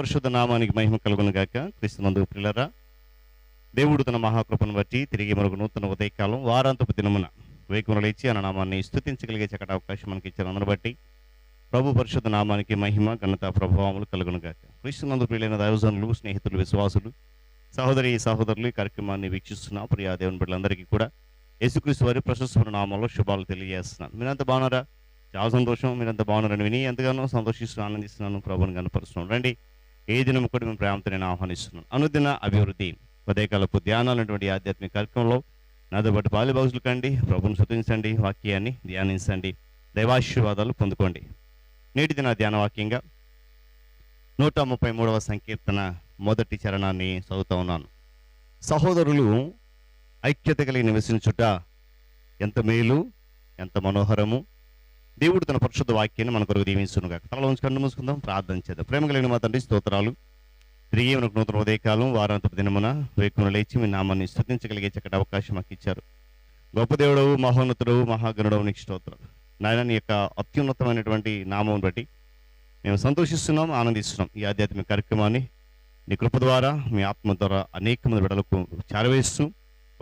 పరిశుద్ధ నామానికి మహిమ కలుగును గాక. క్రీస్తునందు పిల్లరా దేవుడు తన మహాకృపను బట్టి తిరిగి మరొక నూతన ఉదయకాలం వారాంతపు దినమున వేకుమలు ఇచ్చి ఆయన నామాన్ని స్థుతించగలిగే చక్కటి అవకాశం మనకి ఇచ్చినందును బట్టి ప్రభు పరిశుద్ధ నామానికి మహిమ ఘనత ప్రభావములు కలుగును గాక. క్రీస్తునందు ప్రియులైన దైవజనులు స్నేహితులు విశ్వాసులు సహోదరి సహోదరులు ఈ కార్యక్రమాన్ని వీక్షిస్తున్న ప్రియా దేవుని బిడ్డలందరికీ కూడా యేసుక్రీస్తు వారి ప్రశస్తమైన నామంలో శుభాలు తెలియజేస్తున్నాను. మీరంతా బాగున్నారా? చాలా సంతోషం. మీరంతా బాగున్నారని విని ఎంతగానో సంతోషిస్తున్నాను ఆనందిస్తున్నాను. ప్రభుని కనపరుస్తున్నాను రండి. ఏ దినం కూడా మేము ప్రేమతో నేను ఆహ్వానిస్తున్నాను. అనుదిన అభివృద్ధి ఉదయకాలపు ధ్యానాలటువంటి ఆధ్యాత్మిక కార్యక్రమంలో నాతో పాటు పాలి బాగులు కండి ప్రభుని శృతించండి వాక్యాన్ని ధ్యానించండి దైవాశీర్వాదాలు పొందుకోండి. నేటి దిన ధ్యాన వాక్యంగా నూట ముప్పై మూడవ సంకీర్తన మొదటి చరణాన్ని చదువుతా ఉన్నాను. సహోదరులు ఐక్యత కలిగి నివసించుట ఎంత మేలు ఎంత మనోహరము దేవుడు తన పరిశుద్ధ వాక్యాన్ని మన కొరకు దీవించునుగా తలలో ఉంచి కన్ను మూసుకుందాం ప్రార్థన చేద్దాం. ప్రేమ కలిగిన మా తండ్రి స్తోత్రాలు. తిరిగి మనకు నూతన ఉదయకాలం వారాంతపు దినమున వేకున లేచి మీ నామాన్ని స్థుతించగలిగే చక్కటి అవకాశం మాకు ఇచ్చారు. గొప్ప దేవుడవు మహోన్నతుడవు మహాగణుడవు నీకు స్తోత్రం. నాయన నీ యొక్క అత్యున్నతమైనటువంటి నామం బట్టి మేము సంతోషిస్తున్నాం ఆనందిస్తున్నాం ఈ ఆధ్యాత్మిక కార్యక్రమాన్ని. నీ కృప ద్వారా మీ ఆత్మ ద్వారా అనేక మంది బిడలకు చేరవేస్తూ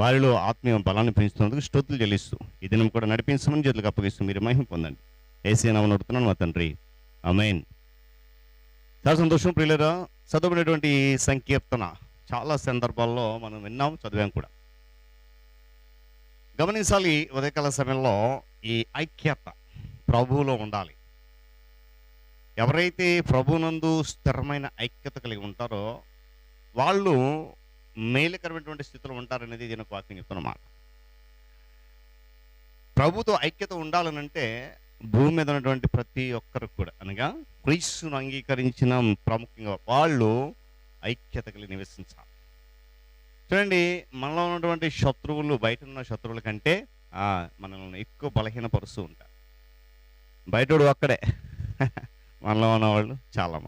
వారిలో ఆత్మీయ బలాన్ని పెంచుతున్నందుకు స్తోత్రులు చెల్లిస్తూ ఈ దినం కూడా నడిపించమని చేతులకు అప్పగిస్తూ మీరు మహిమ పొందండి. ఏసీ నామం నడుతున్నాను మా తండ్రి. అమైన్ చాలా సంతోషం ప్రియులరా చదవబడినటువంటి సంకీర్తన చాలా సందర్భాల్లో మనం విన్నాం చదివాం కూడా. గమనించాలి ఉదయకాల సమయంలో ఈ ఐక్యత ప్రభువులో ఉండాలి. ఎవరైతే ప్రభునందు స్థిరమైన ఐక్యత కలిగి ఉంటారో వాళ్ళు మేలుకరమైనటువంటి స్థితిలో ఉంటారనేది దీనికి వాక్యం చెప్తున్నమాట ప్రభుతో ఐక్యత ఉండాలనంటే భూమి మీద ఉన్నటువంటి ప్రతి ఒక్కరికి కూడా అనగా క్రీస్తును అంగీకరించిన ప్రాముఖ్యంగా వాళ్ళు ఐక్యత కలిగి నివసించాలి. చూడండి మనలో ఉన్నటువంటి శత్రువులు బయట ఉన్న శత్రువుల కంటే మనల్ని ఎక్కువ బలహీనపరుస్తూ ఉంటారు. బయటోడు ఒక్కడే. మనలో ఉన్నవాళ్ళు చాలా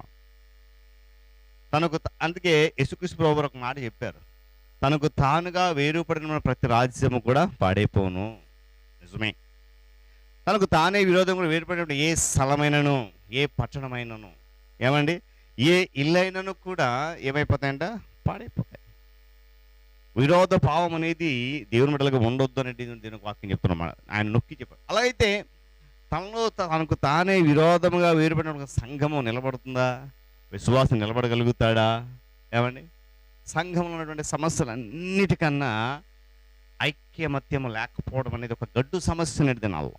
తనకు త- అందుకే యేసుక్రీస్తు ప్రభు ఒక మాట చెప్పారు. తనకు తానుగా వేరుపడిన ప్రతి రాజ్యము కూడా పాడైపోను నిజమే. తనకు తానే విరోధం కూడా ఏ స్థలమైనను ఏ పట్టణమైనను ఏమండి? ఏ ఇల్లైనను కూడా ఏమైపోతాయంట? పాడైపోతాయి. విరోధ భావం అనేది దేవుని బిడ్డలకు ఉండొద్దు అనేది దీని వాక్యం చెప్తున్నాం ఆయన నొక్కి చెప్పాడు. అలా అయితే తనలో తనకు తానే విరోధముగా వేరుపడిన ఒక సంఘము నిలబడుతుందా? విశ్వాసం నిలబడగలుగుతాడా? ఏమండి? సంఘంలో ఉన్నటువంటి సమస్యలు అన్నిటికన్నా ఐక్యమత్యము లేకపోవడం అనేది ఒక గడ్డు సమస్య నేటి దినాల్లో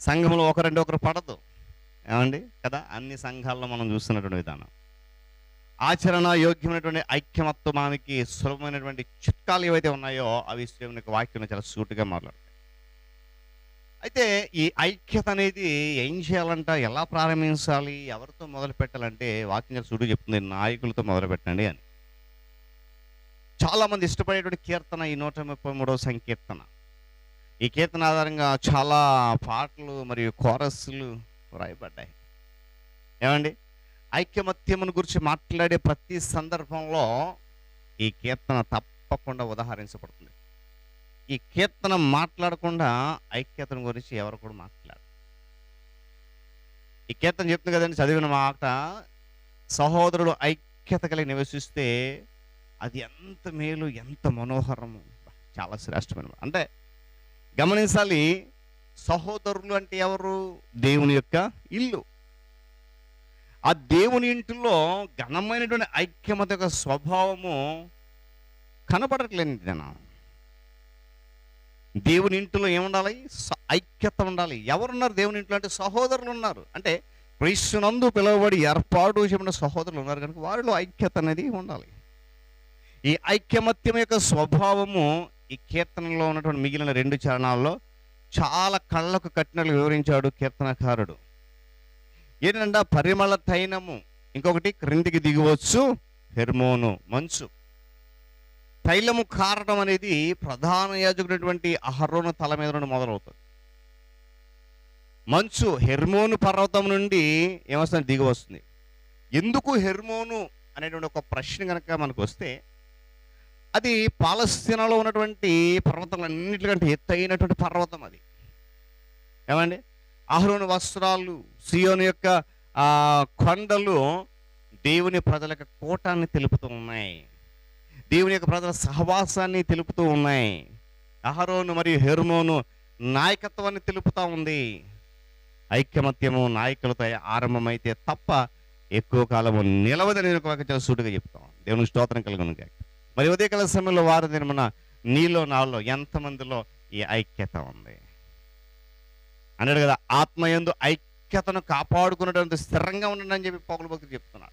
సంఘంలో ఒకరంటే ఒకరు పడదు. ఏమండి? కదా? అన్ని సంఘాల్లో మనం చూస్తున్నటువంటి విధానం. ఆచరణ యోగ్యమైనటువంటి ఐక్యమత్వమానికి సులభమైనటువంటి చిట్కాలు ఏవైతే ఉన్నాయో అవి దేవుని వాక్యం చాలా సూటుగా మాట్లాడతాయి అయితే ఈ ఐక్యత అనేది ఏం చేయాలంట? ఎలా ప్రారంభించాలి? ఎవరితో మొదలు పెట్టాలంటే వాక్యం చాలా సూటు చెప్తుంది. నాయకులతో మొదలు పెట్టండి అని. చాలా మంది ఇష్టపడేటువంటి కీర్తన ఈ నూట ముప్పై మూడవ సంకీర్తన. ఈ కీర్తన ఆధారంగా చాలా పాటలు మరియు కోరస్లు రాయబడ్డాయి ఏమండి? ఐక్యమత్యమును గురించి మాట్లాడే ప్రతి సందర్భంలో ఈ కీర్తన తప్పకుండా ఉదాహరించబడుతుంది. ఈ కీర్తన మాట్లాడకుండా ఐక్యతను గురించి ఎవరు కూడా మాట్లాడరు. ఈ కీర్తన చెప్తుంది కదండి చదివిన మాట సహోదరుడు ఐక్యత కలిగి నివసిస్తే అది ఎంత మేలు ఎంత మనోహరము. చాలా శ్రేష్టమైన అంటే గమనించాలి సహోదరులు అంటే ఎవరు? దేవుని యొక్క ఇల్లు. ఆ దేవుని ఇంటిలో ఘనమైనటువంటి ఐక్యమత యొక్క స్వభావము కనపడట్లేదు జనం. దేవుని ఇంటిలో ఏముండాలి? ఐక్యత ఉండాలి. ఎవరున్నారు దేవుని ఇంట్లో? అంటే సహోదరులు ఉన్నారు. అంటే క్రీస్తునందు పిలువబడి ఏర్పాటు చేయబడిన సహోదరులు ఉన్నారు కనుక వారిలో ఐక్యత అనేది ఉండాలి. ఈ ఐక్యమత్యం యొక్క స్వభావము ఈ కీర్తనలో ఉన్నటువంటి మిగిలిన రెండు చరణాల్లో చాలా కళ్ళకు కట్టినట్లు వివరించాడు కీర్తనకారుడు. ఏంటంటే పరిమళ తైనము ఇంకొకటి క్రిందికి దిగవచ్చు హెర్మోను మంచు. తైలము కారడం అనేది ప్రధాన యాజకుడైనటువంటి అహరోను తల మీద నుండి మొదలవుతుంది. మంచు హెర్మోను పర్వతం నుండి ఏమొస్తుంది? దిగి వస్తుంది ఎందుకు హెర్మోను అనేటువంటి ఒక ప్రశ్న కనుక మనకు వస్తే అది పాలస్తీనాలో ఉన్నటువంటి పర్వతాలన్నిటికంటే ఎత్తైనటువంటి పర్వతం అది. ఏమండి? అహరోను వస్త్రాలు సియోని యొక్క కొండలు దేవుని ప్రజలకు కూటాన్ని తెలుపుతూ ఉన్నాయి. దేవుని యొక్క ప్రజల సహవాసాన్ని తెలుపుతూ ఉన్నాయి. అహరోను మరియు హెర్మోను నాయకత్వాన్ని తెలుపుతూ ఉంది. ఐక్యమత్యము నాయకులతో ఆరంభమైతే తప్ప ఎక్కువ కాలము నిలవదని నేను ఒక సూటుగా చెప్తాం దేవుని స్తోత్రం కలుగును గాక. మరి ఉదయకాల సమయంలో వారు మన నీలో నాలో ఎంతమందిలో ఈ ఐక్యత ఉంది? అన్నాడు కదా ఆత్మయందు ఐక్యతను కాపాడుకున్నటువంటి స్థిరంగా ఉండడం అని చెప్పి పౌలు భక్తుడు చెప్తున్నాడు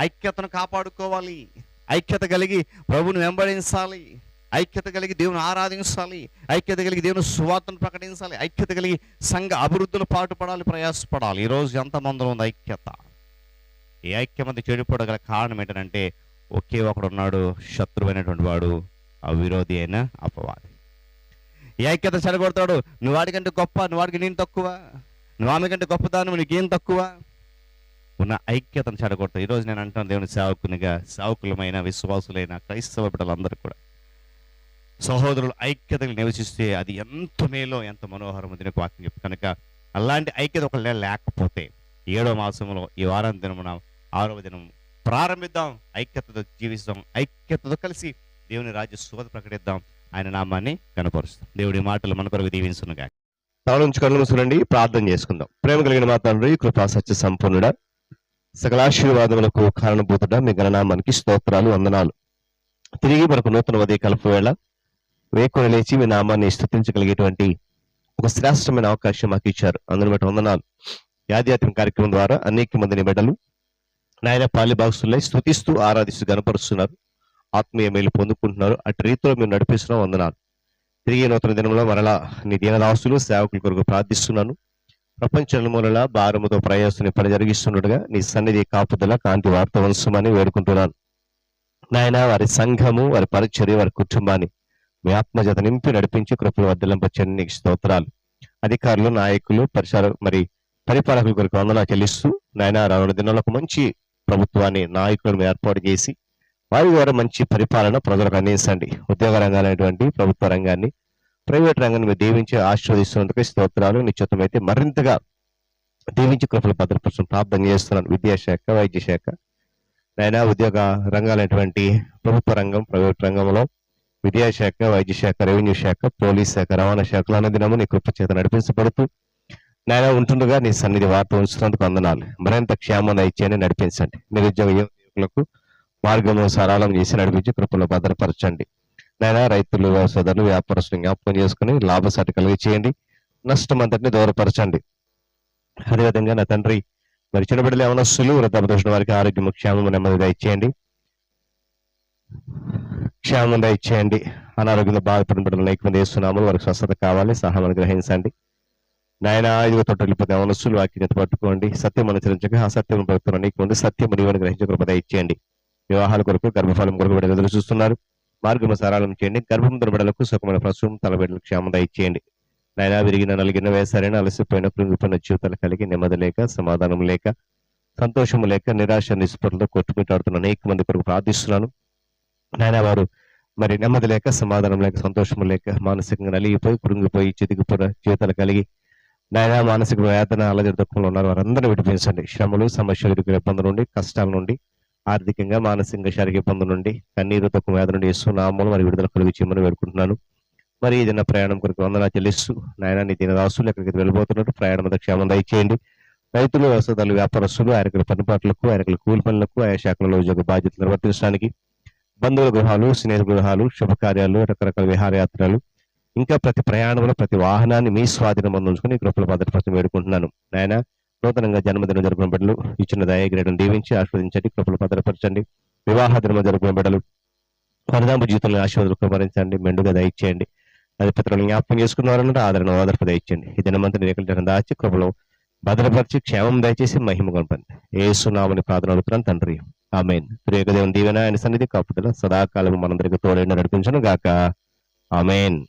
ఐక్యతను కాపాడుకోవాలి. ఐక్యత కలిగి ప్రభుని వెంబడించాలి. ఐక్యత కలిగి దేవుని ఆరాధించాలి. ఐక్యత కలిగి దేవుని సువార్తను ప్రకటించాలి. ఐక్యత కలిగి సంఘ అభివృద్ధిలో పాటుపడాలి ప్రయాసపడాలి. ఈరోజు ఎంతమందిలో ఉంది ఐక్యత? ఈ ఐక్యమంది చెడిపోవడం కారణం ఏంటంటే ఒకే ఒకడున్నాడు శత్రువైనటువంటి వాడు ఆ విరోధి అయిన అపవాది. ఈ ఐక్యత చెడగొడతాడు. నువ్వు వాడికంటే గొప్ప నువ్వు వాడికి నేను తక్కువ. నువ్వు ఆమె కంటే గొప్పదాను నీకేం తక్కువ? ఉన్న ఐక్యతను చెడగొడతాడు. ఈరోజు నేను అంటాను దేవుని సేవకునిగా సేవకులమైన విశ్వాసులైన క్రైస్తవ బిడ్డలందరూ కూడా. సహోదరులు ఐక్యతను నివసిస్తే అది ఎంత మేలో ఎంత మనోహరమో దీనికి వాక్యం చెప్పి కనుక అలాంటి ఐక్యత ఒక లేకపోతే ఏడో మాసంలో ఈ వారం దినమున ఆరవ దినం ప్రారంభిద్దాం. ఐక్యతతో జీవిస్తాం. ఐక్యతతో కలిసి దేవుని రాజ్య శుభత ప్రకటిద్దాం. ఆయన నామాన్ని కనపరుస్తాం దేవుడి మాటలు మన కొరకు దీవించునుగా తలనుంచి కళ్ళు మూసుకునండి ప్రార్థన చేసుకుందాం. ప్రేమ కలిగిన మా తండ్రి కృపా సత్య సంపన్నుడ. సకలాశీర్వాదములకు కారణభూతుడ. మీ గణనామానికి స్తోత్రాలు వందనాలు. తిరిగి మనకు నూతన ఉదయ కలుపు వేళ. వేకొని లేచి మీ నామాన్ని స్థుతించగలిగేటువంటి ఒక శ్రేష్టమైన అవకాశం మాకు ఇచ్చారు. అందుని బట్టి వందనాలు. యాదయాత్మిక కార్యక్రమం ద్వారా అనేక మందిని బిడ్డలు నాయన పాలి బాక్సులై స్థుతిస్తూ ఆరాధిస్తూ గనపరుస్తున్నారు ఆత్మీయ మేలు పొందుకుంటున్నారు. అటు రీతిలో మీరు నడిపిస్తున్నాం. వందనాలు. తిరిగి నూతన దినంలో మరలా నీ దీనదాసులు సేవకుల కొరకు ప్రార్థిస్తున్నాను. ప్రపంచ మూలల భారముతో ప్రయాసని పని జరిగిస్తున్నట్టుగా నీ సన్నిధి కాపుదల కాంతి వార్త వంశమని వేడుకుంటున్నాను. నాయన వారి సంఘము వారి పరిచర్య వారి కుటుంబాన్ని మీ ఆత్మజత నింపి నడిపించి కృపలు వద్దలంపచ్చని నీకు స్తోత్రాలు. అధికారులు నాయకులు పరిసర మరి పరిపాలకుల కొరకు వందనా చెల్లిస్తూ నాయన రానున్న దినాలకు మంచి ప్రభుత్వాన్ని నాయకులను ఏర్పాటు చేసి వారి ద్వారా మంచి పరిపాలన ప్రజలకు అందించండి. ఉద్యోగ రంగాలైనటువంటి ప్రభుత్వ రంగాన్ని ప్రైవేట్ రంగాన్ని మీరు దీవించి ఆశీర్వదిస్తున్నందుకు స్తోత్రాలు. నిశ్చితమైతే మరింతగా దీవించి కృపలు భద్రపరచడం ప్రార్థన చేస్తున్నాను. విద్యాశాఖ వైద్య శాఖ నైనా ఉద్యోగ రంగాలైనటువంటి ప్రభుత్వ రంగం ప్రైవేట్ రంగంలో విద్యాశాఖ వైద్య శాఖ రెవెన్యూ శాఖ పోలీస్ శాఖ రవాణా శాఖలు అన్న దినము నీ కృప చేత నడిపించబడుతూ నాయన ఉంటుండగా నీ సన్నిధి వార్త ఉంచినందుకు వందనాలు. మరింత క్షేమం ఇచ్చేయని నడిపించండి. నిరుద్యోగ యువకులకు మార్గము సరళం చేసి నడిపించి కృపలో భద్రపరచండి. నాయన రైతులు వ్యవసాయదారులు వ్యాపారస్తులు జ్ఞాపకం చేసుకుని లాభసాటి కలిగి చేయండి. నష్టం అంతటిని దూరపరచండి. అదేవిధంగా నా తండ్రి మరి చిన్నబిడ్డలు యవనస్తులు వృద్ధాపదోషణ వారికి ఆరోగ్యం క్షేమం నెమ్మది ఇచ్చేయండి క్షేమంగా ఇచ్చేయండి అనారోగ్యంలో బాధపడిన బిడ్డలు నైకమంది వేస్తున్నాము వారికి స్వస్థత కావాలి సహాయం గ్రహించండి నాయన ఐదుగు తొట్టెళ్ళిపోతే మనస్సులు వాక్యత పట్టుకోండి. సత్యం అనుసరించక అసత్యం ప్రభుత్వం అనేక ఉంది సత్యం నీవని గ్రహించే కృపద ఇచ్చేయండి. వివాహాల కొరకు గర్భఫలం కొరకు బిడ్డలు ఎదురు చూస్తున్నారు. మార్గము సారాలను చేయండి. గర్భం బిడ్డలకు సుఖమైన ప్రసవం తల బిడ్డలకు క్షేమత ఇచ్చేయండి నాయన విరిగిన నలిగిన వేసారైన అలసిపోయిన కృంగిపోయిన జీవితాలు కలిగి నెమ్మది లేక సమాధానం లేక సంతోషము లేక నిరాశ నిస్పృహలతో కొట్టుమిట్టాడుతున్న అనేక మంది కొరకు ప్రార్థిస్తున్నాను. నాయన వారు మరి నెమ్మది లేక సమాధానం లేక సంతోషం లేక మానసికంగా నలిగిపోయి కృంగిపోయి చితికిపోయిన జీవితాలు కలిగి నాయన మానసిక వేదన అలజడి దుఃఖంలో ఉన్నారు వారందరూ విడిపించండి. శ్రమలు సమస్యలు ఇరుకుల ఇబ్బందుల నుండి కష్టాల నుండి ఆర్థికంగా మానసికంగా శారీరక ఇబ్బందుల నుండి కన్నీరు తక్కువ వేదన నుండి ఇస్తున్నాము మరి విడుదల కలిగి చేయమని వేడుకుంటున్నాను. మరి ఏదైనా ప్రయాణం కొరకు వందనా చెల్లిస్తూ నాయన నీ దీనదాసులు ఎక్కడికి వెళ్ళిపోతున్నట్టు ప్రయాణం మీద క్షేమం దయచేయండి. రైతులు వ్యవసాయాలు వ్యాపారస్తులు ఆయనకుల పనిపాట్లకు ఆయనకుల కూలి పనులకు ఆయా శాఖలలో ఉద్యోగ బాధ్యతలు నిర్వర్తించడానికి బంధువుల గృహాలు స్నేహితుల గృహాలు శుభకార్యాలు రకరకాల విహారయాత్రలు ఇంకా ప్రతి ప్రయాణంలో ప్రతి వాహనాన్ని మీ స్వాధీనం ఉంచుకుని కృపల భద్రపరచడం వేడుకుంటున్నాను. నాయన నూతనంగా జన్మదినం జరుపుకున్న బిడ్డలు ఇచ్చిన దయగ్రేడం దీవించి ఆస్వాదించండి కృపలు భద్రపరచండి వివాహ దినం జరుపుకున్న బిడ్డలు వరదాంపు జీవితంలో ఆశీర్వాదాలు కుమరించండి మెండుగా దయచేయండి. అది పితరులను జ్ఞాపకం చేసుకున్నారన్నట్టు ఆదరణ ఓదర్పు దయచేయండి. ఈ దినమంతా రేఖలు దాచి కృపలో భద్రపరిచి క్షేమం దయచేసి మహిమ కొనపండి ఏసునామని ప్రార్థన అడుగుతున్నాను తండ్రి. ఆమెన్. ప్రియక దీవెన ఆయన సన్నిధి కాపుదల సదాకాలం మనందరికి తోడైన నడిపించను గాక ఆమెన్.